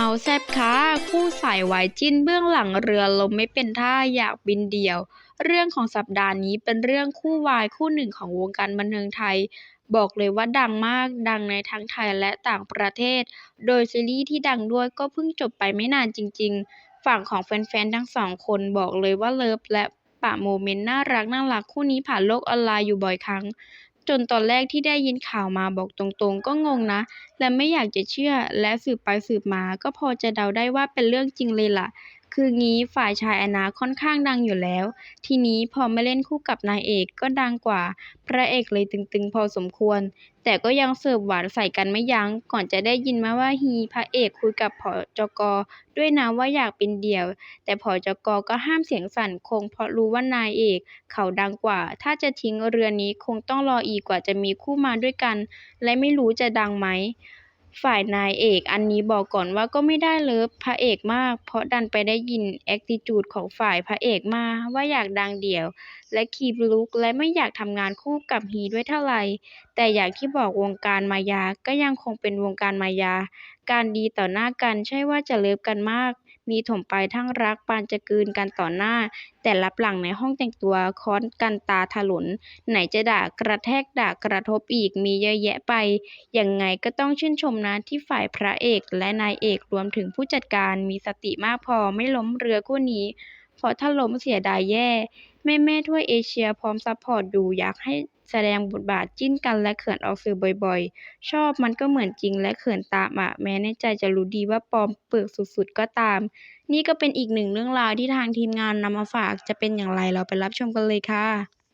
มาแซบค่ะคู่สายวายจิ้นเบื้องหลังเรือลมไม่เป็นท่าอยากบินเดี่ยว เรื่องของสัปดาห์นี้เป็นเรื่องคู่วายคู่หนึ่งของวงการบันเทิงไทย บอกเลยว่าดังมากดังในทั้งไทยและต่างประเทศ โดยซีรีส์ที่ดังด้วยก็เพิ่งจบไปไม่นานจริง ๆ ฝั่งของแฟนๆทั้งสองคนบอกเลยว่าเลิฟและปะโมเมนต์น่ารักน่ารักคู่นี้ผ่านโลกออนไลน์อยู่บ่อยครั้ง จนตอนแรกที่ได้ยินข่าวมาบอกตรงๆ ก็งงนะ และไม่อยากจะเชื่อและสืบไปสืบมาก็พอจะเดาได้ว่าเป็นเรื่องจริงเลยล่ะ คืองี้ฝ่ายชายอนาค่อนข้างดังอยู่แล้ว ทีนี้พอมาเล่นคู่กับนายเอกก็ดังกว่า พระเอกเลยตึงๆ พอสมควร แต่ก็ยังเสิร์ฟหวานใส่กันไม่ยัง้ง ก่อนจะได้ยินมาว่าฮีพระเอกคุยกับผอจกด้วยนะว่าอยากเป็นเดี่ยว แต่ผอจกก็ห้ามเสียงสั่นคง เพราะรู้ว่านายเอก เขาดังกว่า ถ้าจะทิ้งเรือนนี้คงต้องรออีกกว่าจะมีคู่มาด้วยกัน และไม่รู้จะดังไหม ฝ่ายนายเอก อันนี้บอกก่อนว่าก็ไม่ได้เลิฟพระเอกมาก เพราะดันไปได้ยินแอคติจูดของฝ่ายพระเอกมาว่าอยากดังเดี่ยว และคีบลุกและไม่อยากทำงานคู่กับฮีด้วยเท่าไหร่ แต่อย่างที่บอกวงการมายาก็ยังคงเป็นวงการมายา การดีต่อหน้ากันใช่ว่าจะเลิฟกันมาก มีถมไปทั้งรักปานจะกลืนกันต่อหน้า แต่ลับหลังในห้องแต่งตัวค้อนกันตาถลน ไหนจะด่ากระแทกด่ากระทบอีกมีเยอะแยะไป ยังไงก็ต้องชื่นชมนะที่ฝ่ายพระเอกและนายเอกรวมถึงผู้จัดการมีสติมากพอไม่ล้มเรือคู่นี้เพราะถ้าล้มเสียดายแย่ แม่แม่ทั่วเอเชียพร้อมซัพพอร์ตอยู่อยากให้ แสดงบทบาทจิ้นกันและเขินออกสื่อบ่อยๆ ชอบมันก็เหมือนจริงและเขินตามอะแม้ในใจจะรู้ดีว่าปลอมเปลือกสุดๆก็ตาม นี่ก็เป็นอีกหนึ่งเรื่องราวที่ทางทีมงานนำมาฝากจะเป็นอย่างไรเราไปรับชมกันเลยค่ะ